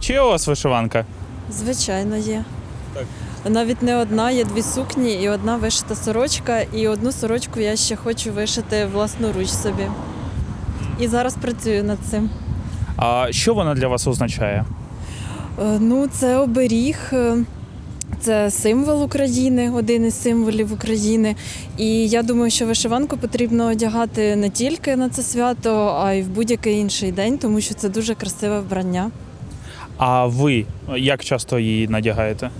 Чи є у вас вишиванка? Звичайно, є. Так. Навіть не одна, є дві сукні і одна вишита сорочка, і одну сорочку я ще хочу вишити власноруч собі. І зараз працюю над цим. А що вона для вас означає? Е, Ну, це оберіг, е, це символ України, один із символів України. І я думаю, що вишиванку потрібно одягати не тільки на це свято, а й в будь-який інший день, тому що це дуже красиве вбрання. А ви як часто її надягаєте?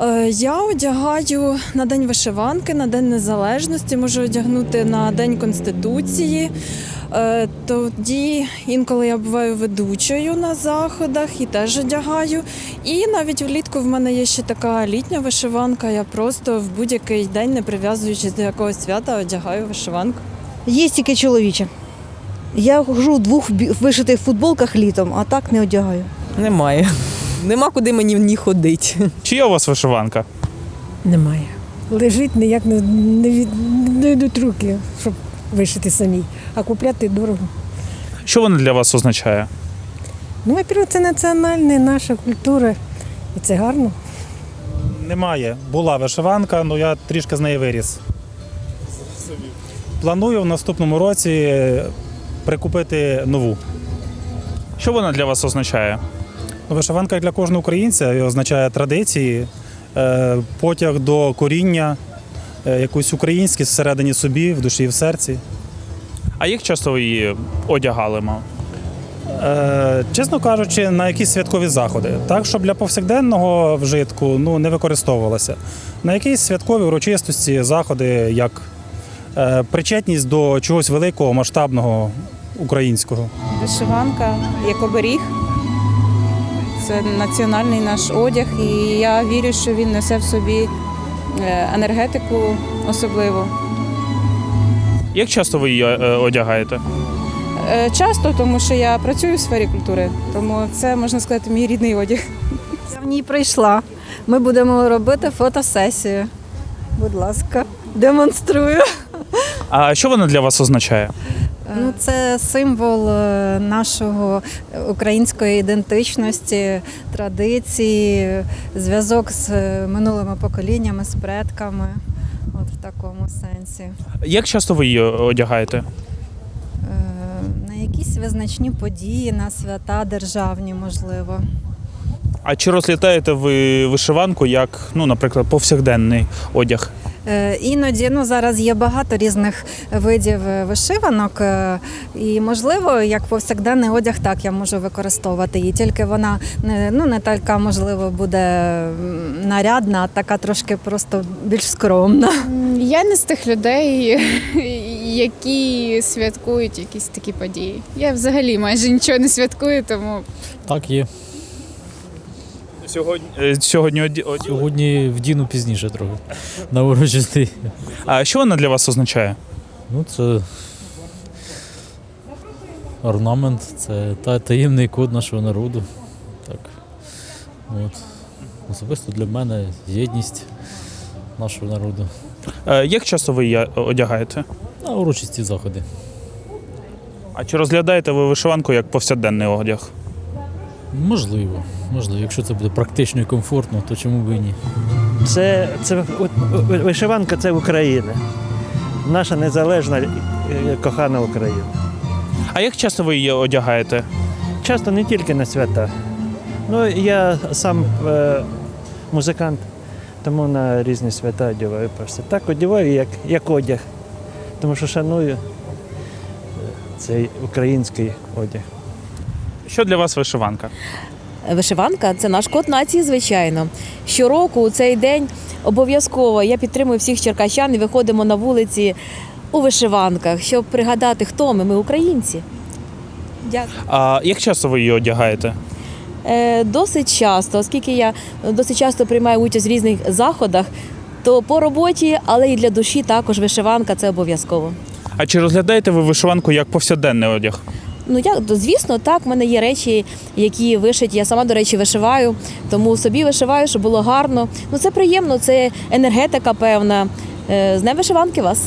Е, Я одягаю на День вишиванки, на День Незалежності, можу одягнути на День Конституції. Е, Тоді інколи я буваю ведучою на заходах і теж одягаю. І навіть влітку в мене є ще така літня вишиванка. Я просто в будь-який день, не прив'язуючись до якогось свята, одягаю вишиванку. Є тільки чоловіче. Я хожу в двох вишитих футболках літом, а так не одягаю. Немає. Нема куди мені в ній ходити. Чи є у вас вишиванка? Немає. Лежить ніяк не, не, від, не йдуть руки, щоб вишити самі, а купляти дорого. Що вона для вас означає? Ну, во-первых, це національна наша культура, і це гарно. Немає. Була вишиванка, але я трішки з неї виріс. Планую в наступному році прикупити нову. Що вона для вас означає? Ну, Вишиванка для кожного українця і означає традиції, е, потяг до коріння, якусь українськість всередині собі, в душі і в серці. А як часто ви її одягали? мав? Е, Чесно кажучи, на якісь святкові заходи. Так, щоб для повсякденного вжитку ну, не використовувалася. На якісь святкові урочистості, заходи, як е, причетність до чогось великого, масштабного українського. Вишиванка як оберіг. Це національний наш одяг, і я вірю, що він несе в собі е, енергетику особливу. Як часто ви її е, одягаєте? Е, Часто, тому що я працюю в сфері культури, тому це можна сказати мій рідний одяг. Я в ній прийшла. Ми будемо робити фотосесію. Будь ласка, демонструю. А що вона для вас означає? Ну, це символ е, нашого української ідентичності, традиції, зв'язок з е, минулими поколіннями, з предками. От в такому сенсі. Як часто ви її одягаєте? Е, На якісь визначні події, на свята державні, можливо. А чи розглядаєте ви вишиванку як, ну, наприклад, повсякденний одяг? Е, Іноді ну зараз є багато різних видів е, вишиванок, е, і можливо, як повсякденний одяг, так я можу використовувати її. Тільки вона не ну не така, можливо, буде нарядна, а така трошки просто більш скромна. Я не з тих людей, які святкують якісь такі події. Я взагалі майже нічого не святкую, тому Так, є. Сьогодні, е, сьогодні оді- оділи? Сьогодні вдіну пізніше трохи. На урочистий. А що вона для вас означає? Ну, це орнамент, це та- таємний код нашого народу. Так. От. Особисто для мене єдність нашого народу. Е, Як часто ви її одягаєте? На урочисті заходи. А чи розглядаєте ви вишиванку як повсякденний одяг? Можливо, можливо. Якщо це буде практично і комфортно, то чому б і ні? Це, це вишиванка це Україна. Наша незалежна е, кохана Україна. А як часто ви її одягаєте? Часто не тільки на свята. Ну, я сам е, музикант, тому на різні свята одягаю просто. Так одягаю, як, як одяг. Тому що шаную е, цей український одяг. Що для вас вишиванка? Вишиванка це наш код нації, звичайно. Щороку у цей день обов'язково я підтримую всіх черкащан і виходимо на вулиці у вишиванках, щоб пригадати, хто ми. Ми українці. Дякую. А як часто ви її одягаєте? Е, досить часто, оскільки я досить часто приймаю участь в різних заходах, то по роботі, але і для душі також вишиванка це обов'язково. А чи розглядаєте ви вишиванку як повсякденний одяг? Ну я звісно, так. в мене є речі, які вишиті. Я сама, до речі, вишиваю, тому собі вишиваю, щоб було гарно. Ну це приємно, це енергетика певна. Е, З днем вишиванки вас.